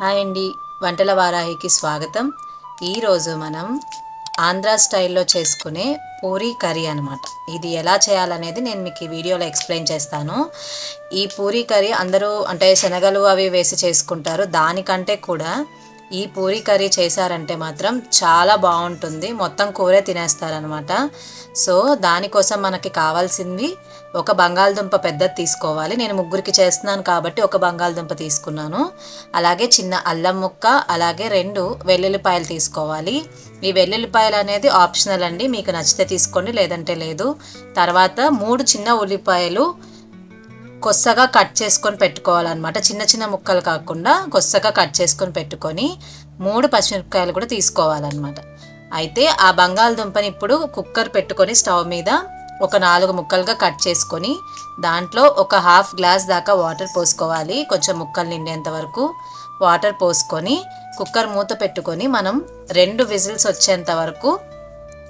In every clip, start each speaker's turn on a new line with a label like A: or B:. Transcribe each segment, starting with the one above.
A: Hi అండి. వంటల వారాహికి స్వాగతం. ఈరోజు మనం ఆంధ్ర స్టైల్లో చేసుకునే పూరీ కర్రీ అనమాట ఇది ఎలా చేయాలనేది నేను మీకు ఈ వీడియోలో ఎక్స్ప్లెయిన్ చేస్తాను. ఈ పూరీ కర్రీ అందరూ అంటే శనగలు అవి వేసి చేసుకుంటారు. దానికంటే కూడా ఈ పూరీ కర్రీ చేశారంటే మాత్రం చాలా బాగుంటుంది. మొత్తం కూరే తినేస్తారనమాట సో దానికోసం మనకి కావాల్సింది ఒక బంగాళదుంప పెద్దది తీసుకోవాలి. నేను ముగ్గురికి చేస్తున్నాను కాబట్టి ఒక బంగాళదుంప తీసుకున్నాను. అలాగే చిన్న అల్లం ముక్క అలాగే రెండు వెల్లుల్లిపాయలు తీసుకోవాలి. ఈ వెల్లుల్లిపాయలు అనేది ఆప్షనల్ అండి. మీకు నచ్చితే తీసుకోండి లేదంటే లేదు. తర్వాత మూడు చిన్న ఉల్లిపాయలు కొస్సగా కట్ చేసుకొని పెట్టుకోవాలన్నమాట. చిన్న చిన్న ముక్కలు కాకుండా కొస్సగా కట్ చేసుకొని పెట్టుకొని మూడు పచ్చిమిరపకాయలు కూడా తీసుకోవాలన్నమాట. అయితే ఆ బంగాళదుంపని ఇప్పుడు కుక్కర్ పెట్టుకొని స్టవ్ మీద ఒక నాలుగు ముక్కలుగా కట్ చేసుకొని దాంట్లో ఒక హాఫ్ గ్లాస్ దాకా వాటర్ పోసుకోవాలి. కొంచెం ముక్కలు నిండేంత వరకు వాటర్ పోసుకొని కుక్కర్ మూత పెట్టుకొని మనం రెండు విజిల్స్ వచ్చేంత వరకు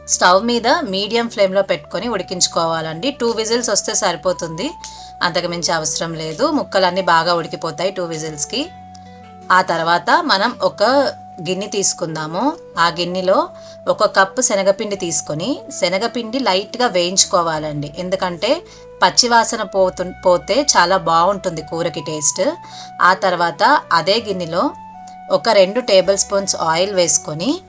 A: స్టవ్ మీద మీడియం ఫ్లేమ్లో పెట్టుకొని ఉడికించుకోవాలండి. టూ విజిల్స్ వస్తే సరిపోతుంది. అంతకుమించి అవసరం లేదు. ముక్కలన్నీ బాగా ఉడికిపోతాయి టూ విజిల్స్కి. ఆ తర్వాత మనం ఒక గిన్నె తీసుకుందాము. ఆ గిన్నెలో ఒక కప్పు శనగపిండి తీసుకొని శనగపిండి లైట్గా వేయించుకోవాలండి. ఎందుకంటే పచ్చివాసన పోతు పోతే చాలా బాగుంటుంది కూరకి టేస్ట్. ఆ తర్వాత అదే గిన్నెలో ఒక రెండు టేబుల్ స్పూన్స్ ఆయిల్ వేసుకొని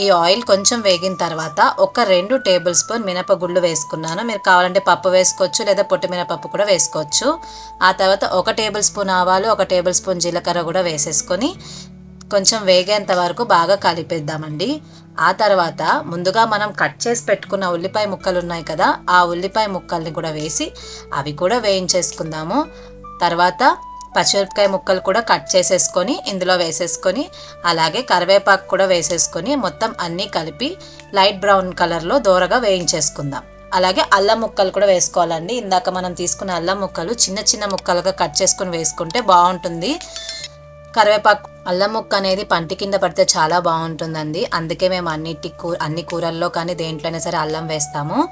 A: ఈ ఆయిల్ కొంచెం వేగిన తర్వాత ఒక రెండు టేబుల్ స్పూన్ మినపగుళ్ళు వేసుకున్నాను. మీరు కావాలంటే పప్పు వేసుకోవచ్చు లేదా పొట్టి మినపప్పు కూడా వేసుకోవచ్చు. ఆ తర్వాత ఒక టేబుల్ స్పూన్ ఆవాలు ఒక టేబుల్ స్పూన్ జీలకర్ర కూడా వేసేసుకొని కొంచెం వేగేంత వరకు బాగా కలిపేద్దామండి. ఆ తర్వాత ముందుగా మనం కట్ చేసి పెట్టుకున్న ఉల్లిపాయ ముక్కలు ఉన్నాయి కదా ఆ ఉల్లిపాయ ముక్కల్ని కూడా వేసి అవి కూడా వేయించేసుకుందాము. తర్వాత పచ్చిమిరపకాయ ముక్కలు కూడా కట్ చేసేసుకొని ఇందులో వేసేసుకొని అలాగే కరివేపాకు కూడా వేసేసుకొని మొత్తం అన్నీ కలిపి లైట్ బ్రౌన్ కలర్లో దూరగా వేయించేసుకుందాం. అలాగే అల్లం ముక్కలు కూడా వేసుకోవాలండి. ఇందాక మనం తీసుకున్న అల్లం ముక్కలు చిన్న చిన్న ముక్కలుగా కట్ చేసుకొని వేసుకుంటే బాగుంటుంది. కరివేపాకు అల్లం ముక్క అనేది పంటి కింద పడితే చాలా బాగుంటుందండి. అందుకే మేము అన్నిటి కూ అన్ని కూరల్లో కానీ దేంట్లోనే సరే అల్లం వేస్తాము.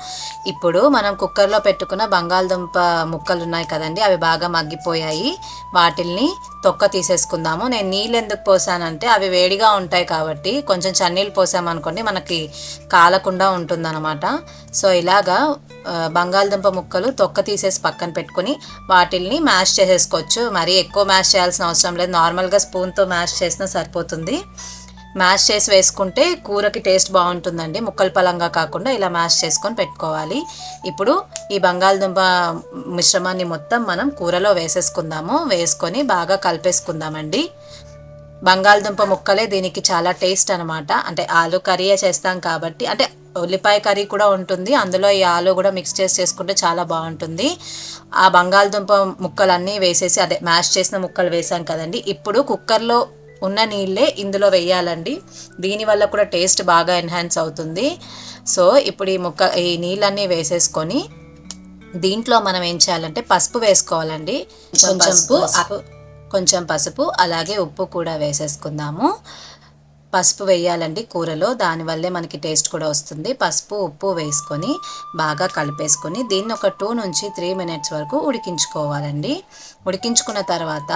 A: ఇప్పుడు మనం కుక్కర్లో పెట్టుకున్న బంగాళదుంప ముక్కలు ఉన్నాయి కదండి అవి బాగా మగ్గిపోయాయి. వాటిల్ని తొక్క తీసేసుకుందాము. నేను నీళ్ళు ఎందుకు పోసానంటే అవి వేడిగా ఉంటాయి కాబట్టి కొంచెం చన్నీళ్ళు పోసామనుకోండి మనకి కాలకుండా ఉంటుందన్నమాట. సో ఇలాగా బంగాళదుంప ముక్కలు తొక్క తీసేసి పక్కన పెట్టుకుని వాటిల్ని మ్యాష్ చేసేసుకోవచ్చు. మరీ ఎక్కువ మ్యాష్ చేయాల్సిన అవసరం లేదు. నార్మల్గా స్పూన్తో మ్యాష్ మ్యాష్ చేసినా సరిపోతుంది. మ్యాష్ చేసి వేసుకుంటే కూరకి టేస్ట్ బాగుంటుందండి. ముక్కలు పలంగా కాకుండా ఇలా మ్యాష్ చేసుకొని పెట్టుకోవాలి. ఇప్పుడు ఈ బంగాళదుంప మిశ్రమాన్ని మొత్తం మనం కూరలో వేసేసుకుందాము. వేసుకొని బాగా కలిపేసుకుందామండి. బంగాళదుంప ముక్కలే దీనికి చాలా టేస్ట్ అనమాట అంటే ఆలు కర్రీ చేస్తాం కాబట్టి అంటే ఉల్లిపాయ కర్రీ కూడా ఉంటుంది. అందులో ఈ ఆలు కూడా మిక్స్ చేసి చేసుకుంటే చాలా బాగుంటుంది. ఆ బంగాళదుంప ముక్కలన్నీ వేసేసి అదే మ్యాష్ చేసిన ముక్కలు వేసాం కదండి. ఇప్పుడు కుక్కర్లో ఉన్న నీళ్ళే ఇందులో వేయాలండి. దీనివల్ల కూడా టేస్ట్ బాగా ఎన్హాన్స్ అవుతుంది. సో ఇప్పుడు ఈ ముక్క ఈ నీళ్ళన్నీ వేసేసుకొని దీంట్లో మనం ఏం చేయాలంటే పసుపు వేసుకోవాలండి. కొంచెం పసుపు. కొంచెం పసుపు అలాగే ఉప్పు కూడా వేసేసుకుందాము. పసుపు వేయాలండి కూరలో. దానివల్లే మనకి టేస్ట్ కూడా వస్తుంది. పసుపు ఉప్పు వేసుకొని బాగా కలిపేసుకొని దీన్ని ఒక టూ నుంచి త్రీ మినిట్స్ వరకు ఉడికించుకోవాలండి. ఉడికించుకున్న తర్వాత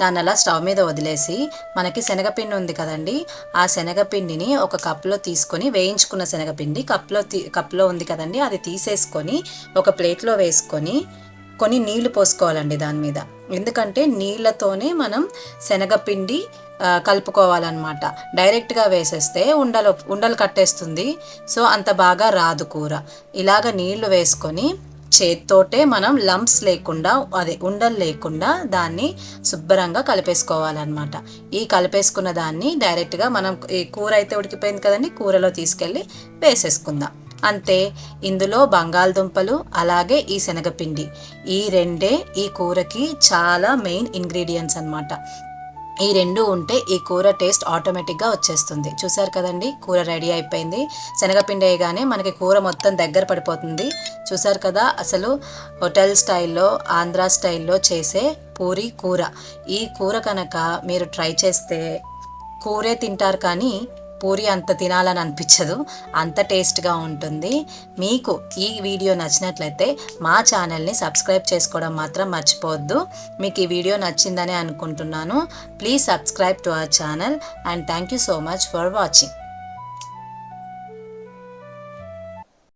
A: దాన్ని అలా స్టవ్ మీద వదిలేసి మనకి శనగపిండి ఉంది కదండి ఆ శనగపిండిని ఒక కప్లో తీసుకొని వేయించుకున్న శనగపిండి కప్లో తీ కప్లో ఉంది కదండి అది తీసేసుకొని ఒక ప్లేట్లో వేసుకొని కొన్ని నీళ్ళు పోసుకోవాలండి దాని మీద. ఎందుకంటే నీళ్ళతోనే మనం శనగపిండి కలుపుకోవాలన్నమాట. డైరెక్ట్గా వేసేస్తే ఉండలు ఉండలు కట్టేస్తుంది. సో అంత బాగా రాదు కూర. ఇలాగ నీళ్ళు వేసుకొని చేత్తోటే మనం లంప్స్ లేకుండా అదే ఉండలు లేకుండా దాన్ని శుభ్రంగా కలిపేసుకోవాలన్నమాట. ఈ కలిపేసుకున్న దాన్ని డైరెక్ట్గా మనం ఈ కూర అయితే ఉడికిపోయింది కదండి కూరలో తీసుకెళ్ళి వేసేసుకుందాం. అంతే. ఇందులో బంగాళదుంపలు అలాగే ఈ శనగపిండి. ఈ రెండే ఈ కూరకి చాలా మెయిన్ ఇంగ్రీడియంట్స్ అనమాట ఈ రెండు ఉంటే ఈ కూర టేస్ట్ ఆటోమేటిక్గా వచ్చేస్తుంది. చూసారు కదండి? కూర రెడీ అయిపోయింది. శనగపిండి వేయగానే మనకి కూర మొత్తం దగ్గర పడిపోతుంది. చూసారు కదా? అసలు హోటల్ స్టైల్లో ఆంధ్ర స్టైల్లో చేసే పూరి కూర. ఈ కూర కనుక మీరు ట్రై చేస్తే కూరే తింటారు కానీ పూరి అంత తినాలని అనిపించదు. అంత టేస్ట్గా ఉంటుంది. మీకు ఈ వీడియో నచ్చినట్లయితే మా ఛానల్ని సబ్స్క్రైబ్ చేసుకోవడం మాత్రం మర్చిపోవద్దు. మీకు ఈ వీడియో నచ్చిందని అనుకుంటున్నాను. Please subscribe to our channel and thank you so much for watching.